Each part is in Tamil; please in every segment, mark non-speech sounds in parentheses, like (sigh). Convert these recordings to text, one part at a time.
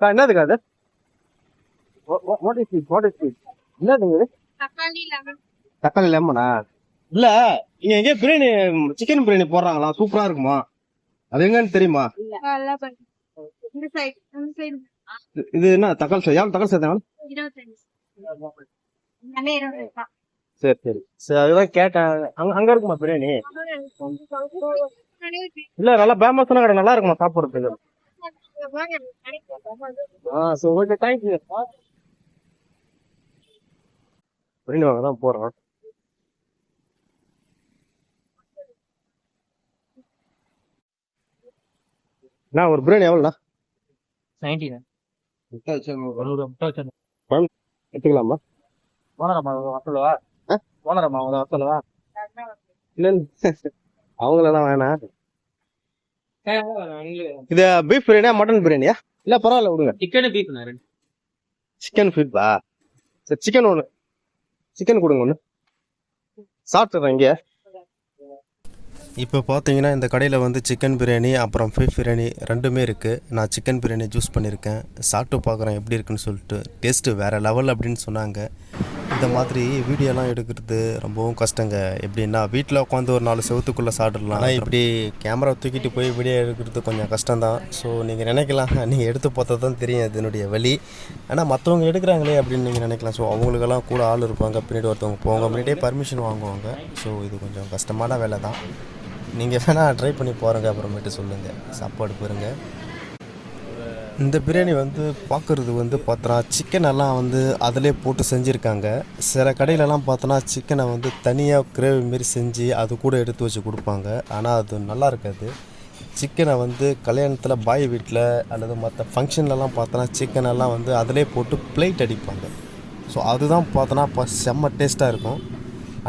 அக்கா, என்னதுக்கா அது வாட் இஸ் வாட் இஸ் என்னதுங்க இது? தக்காளி லெமன். தக்காளி லெமனா? இல்ல இங்க எங்கேயோ பிரியாணி சிக்கன் பிரியாணி போடுறாங்களா? சூப்பரா இருக்குமா? அது எங்கன்னு தெரியுமா? நல்லா பண்ணு இந்த சைடு இந்த சைடு இது- என்ன தக்காளி சாதம்? எவ்வளவு தக்காளி தான் சரி சரி. சரி அதுதான் கேட்டேன். அங்க அங்க இருக்குமா பிரியாணி? இல்ல நல்லா ஃபேமஸான கடை நல்லா இருக்குமா சாப்பிடுறதுக்கு? வாங்க தான் போறோம். நான் ஒரு பிரியாணி எவ்வளோண்ணா? நைன்டீன். எடுத்துக்கலாமா? ஓனரம்மா வரலவா? ஓனரம்மா வரலவா இல்ல. அவங்களெல்லாம் வேணாம். இது பீஃப் பிரியாணியா மட்டன் பிரியாணியா? இல்ல பரவாயில்ல விடுங்க. சிக்கன் பீஃப் சிக்கன் ஃபீட்பா சரி சிக்கன் ஒன்று சிக்கன் கொடுங்க ஒன்று சாப்பிட்டுறேன் இங்கே இப்போ பார்த்தீங்கன்னா இந்த கடையில் வந்து சிக்கன் பிரியாணி அப்புறம் ஃபீஃப் பிரியாணி ரெண்டுமே இருக்குது நான் சிக்கன் பிரியாணி ஜூஸ் பண்ணியிருக்கேன். சாப்பிட்டு பார்க்குறேன் எப்படி இருக்குன்னு சொல்லிட்டு டேஸ்ட்டு வேறு லெவல் அப்படின்னு சொன்னாங்க. இந்த மாதிரி வீடியோலாம் எடுக்கிறது ரொம்பவும் கஷ்டங்க. எப்படின்னா வீட்டில் உட்காந்து ஒரு நாலு செவத்துக்குள்ளே சாப்பிடலாம். ஆனால் இப்படி கேமரா தூக்கிட்டு போய் வீடியோ எடுக்கிறது கொஞ்சம் கஷ்டம்தான். ஸோ நீங்கள் நினைக்கலாம். (laughs) நீங்கள் எடுத்து பார்த்தா தான் தெரியும் இதனுடைய வழி ஆனால் மற்றவங்க எடுக்கிறாங்களே அப்படின்னு நீங்கள் நினைக்கலாம். ஸோ அவங்களுக்கெல்லாம் கூட ஆள் இருப்பாங்க. பின்னாடி ஒருத்தவங்க போவாங்க. முன்னாடியே பர்மிஷன் வாங்குவாங்க. ஸோ இது கொஞ்சம் கஷ்டமான வேலை தான் நீங்கள் வேணால் ட்ரை பண்ணி போகிறேங்க அப்புறமேட்டு சொல்லுங்கள் சாப்பாடு பாருங்க. இந்த பிரியாணி வந்து பார்க்குறது வந்து பார்த்தோன்னா சிக்கன் எல்லாம் வந்து அதிலே போட்டு செஞ்சுருக்காங்க. சில கடையிலலாம் பார்த்தோன்னா சிக்கனை வந்து தனியாக கிரேவி மாரி செஞ்சு அது கூட எடுத்து வச்சு கொடுப்பாங்க. ஆனால் அது நல்லா இருக்காது. சிக்கனை வந்து கல்யாணத்தில் பாய் வீட்டில் அல்லது மற்ற ஃபங்க்ஷன்லலாம் பார்த்தோன்னா சிக்கனெல்லாம் வந்து அதிலே போட்டு பிளேட் அடிப்பாங்க. ஸோ அதுதான் பார்த்தோன்னா இப்போ செம்ம டேஸ்ட்டாக இருக்கும்.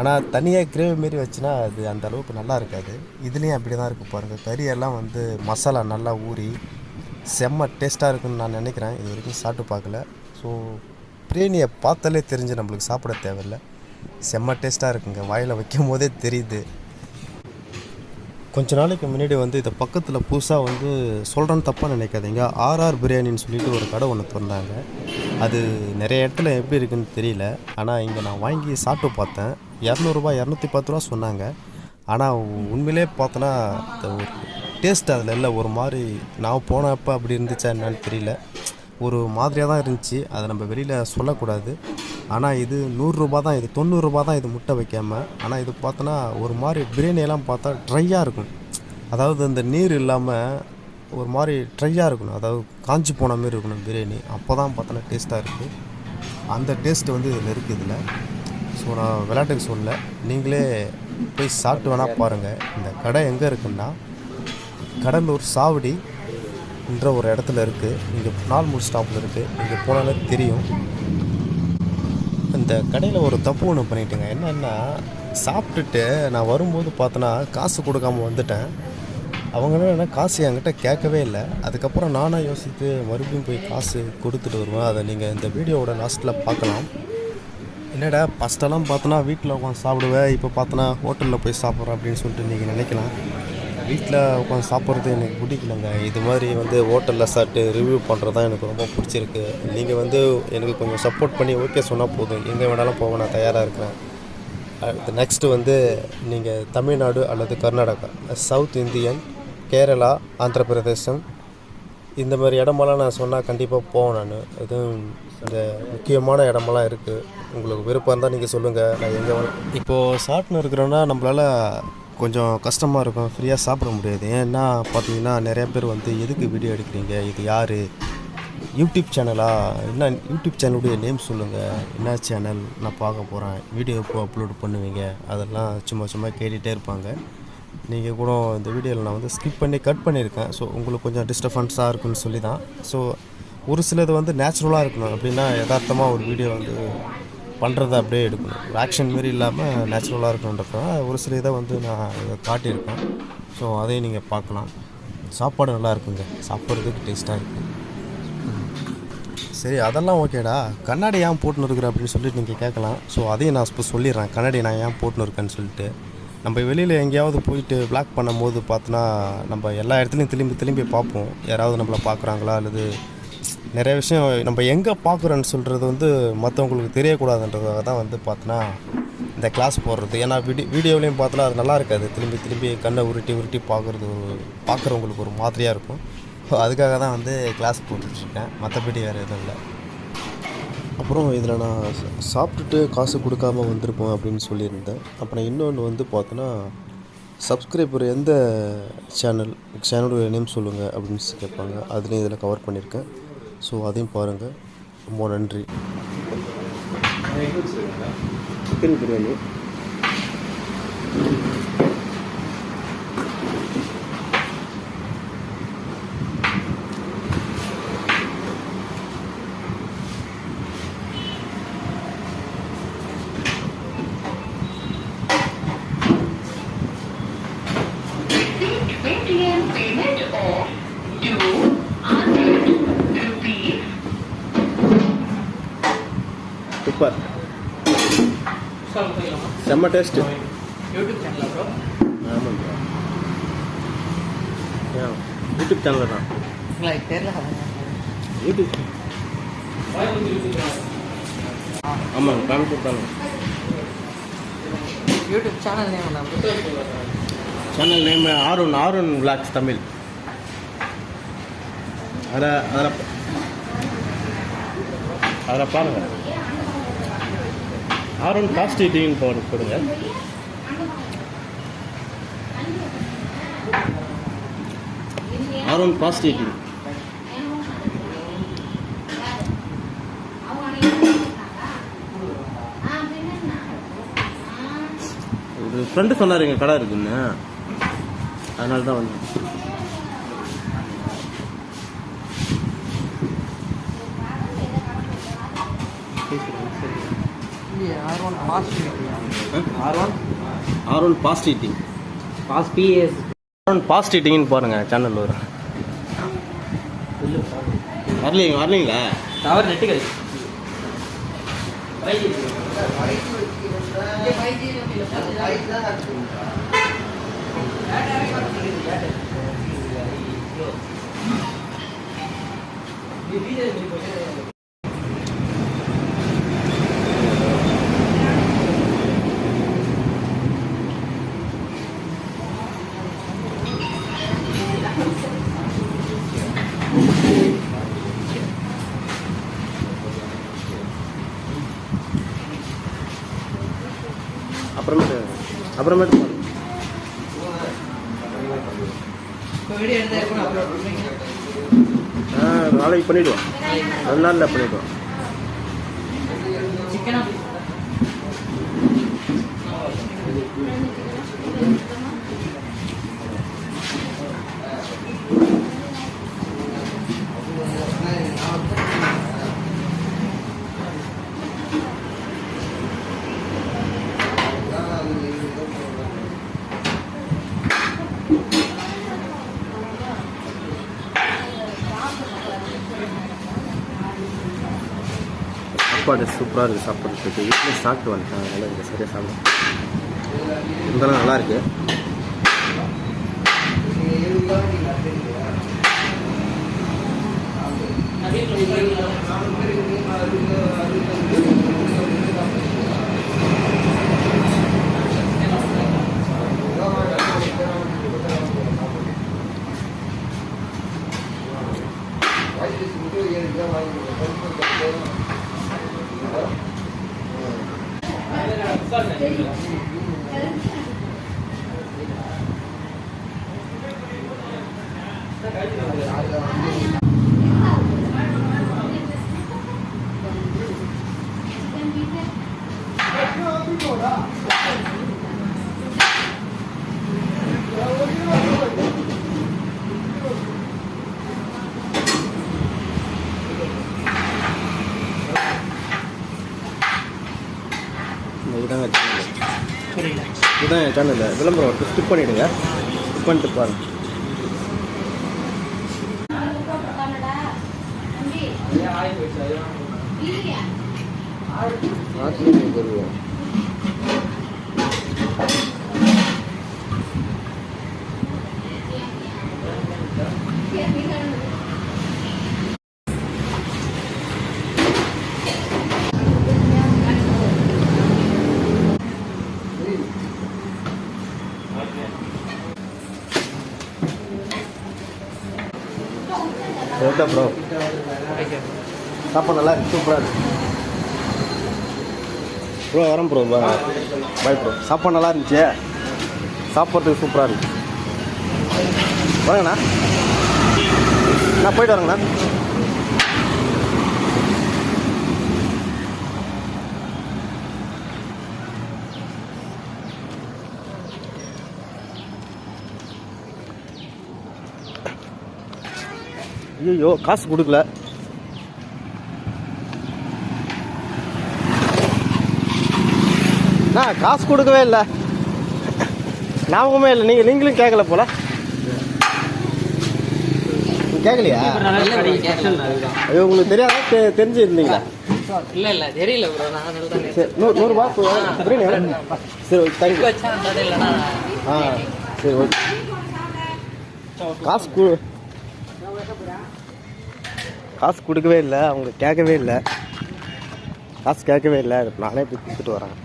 ஆனால் தனியாக கிரேவி மாரி வச்சுனா அது அந்த அளவுக்கு நல்லா இருக்காது. இதுலேயும் அப்படி தான் இருக்குது பாருங்கள் கறியெல்லாம் வந்து மசாலா நல்லா ஊறி செம்ம டேஸ்ட்டாக இருக்குன்னு நான் நினைக்கிறேன். இது வரைக்கும் சாப்பிட்டு பார்க்கல. ஸோ பிரியாணியை பார்த்தாலே தெரிஞ்சு நம்மளுக்கு சாப்பிட தேவையில்ல. செம்ம டேஸ்ட்டாக இருக்குங்க. வாயில் வைக்கும் போதே தெரியுது. கொஞ்ச நாளைக்கு முன்னாடி வந்து இதை பக்கத்தில் புதுசாக வந்து சொல்கிறேன்னு தப்பாக நினைக்காதீங்க. ஆர்ஆர் பிரியாணின்னு சொல்லிட்டு ஒரு கடை ஒன்று திறந்தாங்க. அது நிறைய இடத்துல எப்படி இருக்குன்னு தெரியல. ஆனால் இங்கே நான் வாங்கி சாப்பிட்டு பார்த்தேன். இரநூறுபா இரநூத்தி பத்து ரூபா சொன்னாங்க. ஆனால் உண்மையிலே பார்த்தோன்னா ஒரு டேஸ்ட் அதில் இல்லை. ஒரு மாதிரி நான் போனப்போ அப்படி இருந்துச்சா என்னன்னு தெரியல. ஒரு மாதிரியாக தான் இருந்துச்சு. அதை நம்ம வெளியில் சொல்லக்கூடாது. ஆனால் இது நூறுரூபா தான் இது தொண்ணூறுரூபா தான் இது முட்டை வைக்காமல் ஆனால் இது பார்த்தோன்னா ஒரு மாதிரி பிரியாணியெல்லாம் பார்த்தா ட்ரையாக இருக்கும். அதாவது இந்த நீர் இல்லாமல் ஒரு மாதிரி ட்ரையாக இருக்கணும். அதாவது காஞ்சி போன மாதிரி இருக்கணும் பிரியாணி. அப்போ தான் பார்த்தோன்னா டேஸ்ட்டாக இருக்குது அந்த டேஸ்ட்டு வந்து இதில் இருக்குது இதில். ஸோ நான் விளையாட்டுக்கு சொல்லலை. நீங்களே போய் சாப்பிட்டு வேணால் பாருங்கள் இந்த கடை எங்கே இருக்குன்னா கடலூர் சாவடி என்ற ஒரு இடத்துல இருக்குது இங்கே நார்மல் ஸ்டாப்பில் இருக்குது இங்கே போனாலே தெரியும். இந்த கடையில் ஒரு தப்பு ஒன்று பண்ணிட்டேங்க. என்னென்னா சாப்பிட்டுட்டு நான் வரும்போது பார்த்தோன்னா காசு கொடுக்காம வந்துட்டேன். அவங்க என்ன காசு என்கிட்ட கேட்கவே இல்லை. அதுக்கப்புறம் நானாக யோசித்து மறுபடியும் போய் காசு கொடுத்துட்டு வருவேன். அதை நீங்கள் இந்த வீடியோவோட லாஸ்ட்டில் பார்க்கலாம். என்னடா ஃபஸ்ட்டெல்லாம் பார்த்தோன்னா வீட்டில் உட்காந்து சாப்பிடுவேன். இப்போ பார்த்தோன்னா ஹோட்டலில் போய் சாப்பிட்றேன் அப்படின்னு சொல்லிட்டு நீங்கள் நினைக்கலாம். வீட்டில் உட்காந்து சாப்பிட்றது எனக்கு பிடிக்கலங்க. இது மாதிரி வந்து ஹோட்டலில் சாப்பிட்டு ரிவ்யூ பண்ணுறது தான் எனக்கு ரொம்ப பிடிச்சிருக்கு. நீங்கள் வந்து எனக்கு கொஞ்சம் சப்போர்ட் பண்ணி ஓகே சொன்னால் போதும். எங்கே வேணாலும் போக நான் தயாராக இருக்கிறேன். அடுத்து நெக்ஸ்ட்டு வந்து நீங்கள் தமிழ்நாடு அல்லது கர்நாடகா சவுத் இந்தியன் கேரளா ஆந்திர பிரதேசம் இந்த மாதிரி இடமெல்லாம் நான் சொன்னால் கண்டிப்பாக போவேன் நான். எதுவும் இந்த முக்கியமான இடமெல்லாம் இருக்குது உங்களுக்கு விருப்பம் இருந்தால் நீங்கள் சொல்லுங்கள் நான் எங்கே இப்போது சாட்னு இருக்கிறோன்னா நம்மளால் கொஞ்சம் கஷ்டமாக இருக்கும். ஃப்ரீயாக சாப்பிட முடியாது. ஏன்னா பார்த்தீங்கன்னா நிறைய பேர் வந்து எதுக்கு வீடியோ எடுக்கிறீங்க? இது யார்? யூடியூப் சேனலா என்ன யூடியூப் சேனலுடைய நேம் சொல்லுங்கள் என்ன சேனல் நான் பார்க்க போகிறேன் வீடியோ எப்போ அப்லோட் பண்ணுவீங்க? அதெல்லாம் சும்மா சும்மா கேட்டுகிட்டே இருப்பாங்க. நீங்கள் கூட இந்த வீடியோவில் நான் வந்து ஸ்கிப் பண்ணி கட் பண்ணியிருக்கேன். ஸோ உங்களுக்கு கொஞ்சம் டிஸ்டர்பன்ஸாக இருக்குன்னு சொல்லி தான் ஸோ ஒரு சிலது வந்து நேச்சுரலாக இருக்கணும். அப்படின்னா யதார்த்தமாக ஒரு வீடியோ வந்து பண்ணுறத அப்படியே எடுக்கணும். ஆக்ஷன் மாரி இல்லாமல் நேச்சுரலாக இருக்கணுன்றதுனால ஒரு சில இதை வந்து நான் காட்டியிருக்கேன். ஸோ அதையும் நீங்கள் பார்க்கலாம். சாப்பாடு நல்லா இருக்குங்க. சாப்பிட்றதுக்கு டேஸ்ட்டாக இருக்குது சரி அதெல்லாம் ஓகேடா. கண்ணாடி ஏன் போட்டுன்னு இருக்கிற அப்படின்னு சொல்லிட்டு நீங்கள் கேட்கலாம். ஸோ அதையும் நான் இப்போ சொல்லிடுறேன். கண்ணாடி நான் ஏன் போட்டுன்னு இருக்கேன்னு சொல்லிட்டு. நம்ம வெளியில் எங்கேயாவது போயிட்டு பிளாக் பண்ணும்போது பார்த்தோன்னா நம்ம எல்லா இடத்துலையும் திரும்பி திரும்பி பார்ப்போம். யாராவது நம்மளை பார்க்குறாங்களா? அல்லது நிறைய விஷயம் நம்ம எங்கே பார்க்குறோன்னு சொல்கிறது வந்து மற்றவங்களுக்கு தெரியக்கூடாதுன்றதுக்காக தான் வந்து பார்த்தோன்னா இந்த கிளாஸ் போடுறது. ஏன்னா வீடியோ வீடியோவிலையும் பார்த்தா அது நல்லா இருக்காது. திரும்பி திரும்பி கண்ணை உருட்டி உருட்டி பார்க்குறது ஒரு பார்க்குறவங்களுக்கு ஒரு மாதிரியாக இருக்கும். ஸோ அதுக்காக தான் வந்து கிளாஸ் போட்டுட்ருக்கேன். மற்றபடி வேறு எதுவும் இல்லை. அப்புறம் இதில் நான் சாப்பிட்டுட்டு காசு கொடுக்காம வந்திருப்போம் அப்படின்னு சொல்லியிருந்தேன். அப்புறம் இன்னொன்று வந்து பார்த்தோன்னா சப்ஸ்கிரைபர் எந்த சேனல் சேனலோட நேம் சொல்லுங்கள் அப்படின்னு கேட்பாங்க. அதுலேயும் இதில் கவர் பண்ணியிருக்கேன். ஸோ அதையும் பாருங்கள் ரொம்ப நன்றி. Chicken biryani super. செம்ம டேஸ்ட்டு யூடியூப் சேனல் ப்ரோ ஆமாம் யூடியூப் சேனலில் தான். உங்களுக்கு தெரியல யூடியூப். ஆமாங்க கோயம்புத்தூர் தானே. YouTube channel name channel name Arun Arun vlogs Tamil. அதில் அதில் அதில் பாருங்கள் ஆருண் காஸ்ட் இதையும் போடு கொடுங்க. ஒன் பாஸ்ட் ஈட்டிங் ஒரு ஃப்ரெண்டு சொன்னார் எங்கள் கடை இருக்குன்னு. அதனால தான் வந்தேன். R one fast R fast eating. Pass PS R one fast ஈட்டிங்னு பாருங்க சேனல் வரும் வரலீங்க வரலீங்களா? டவர் நெட்டு கிடையாது வீடியோ அப்லோட் பண்ணுவீங்க? ஆ நாளைக்கு பண்ணிவிடுவோம் ரெண்டு நாளில் பண்ணிவிடுவோம் சாப்பாடு சூப்பராக இருக்குது சாப்பிட்றதுக்கு வீட்டில் சாப்பிட்டு வந்துட்டேன் அதனால் இங்கே சரியாக சாப்பிடும் இருந்தாலும் நல்லா இருக்கு. இதுதான் என் சேனல் விளம்பரம் ஸ்கிப் பண்ணிவிடுங்க ஸ்கிப் பண்ணிட்டு பாருங்க. வருவோம் ஓகே ப்ரோ சாப்பாடு நல்லா இருக்கு சூப்பராக இருக்கு. ப்ரோ வரேன் ப்ரோ பாய் ப்ரோ சாப்பாடு நல்லா இருந்துச்சு. சாப்பிட்றதுக்கு சூப்பராக இருக்கு. வாங்கண்ணா நான் போயிட்டு வரேங்கண்ணா ஐயோ காசு கொடுக்கல. நான் காசு கொடுக்கவே இல்லை. ஞாபகமே இல்லை. நீங்கள் நீங்களும் கேட்கல போல. கேட்கலையா ஐயோ உங்களுக்கு தெரியாதா? தெ- தெரிஞ்சு இருந்தீங்களா இல்ல இல்ல தெரியல ப்ரோ நான் நூறு எவ்வளோ? சரி தேங்க்யூ ஆ சரி ஓகே. காசு காசு கொடுக்கவே இல்லை அவங்க கேட்கவே இல்லை. காசு கேட்கவே இல்லை நானே போய் கொடுத்துட்டு வரேன்.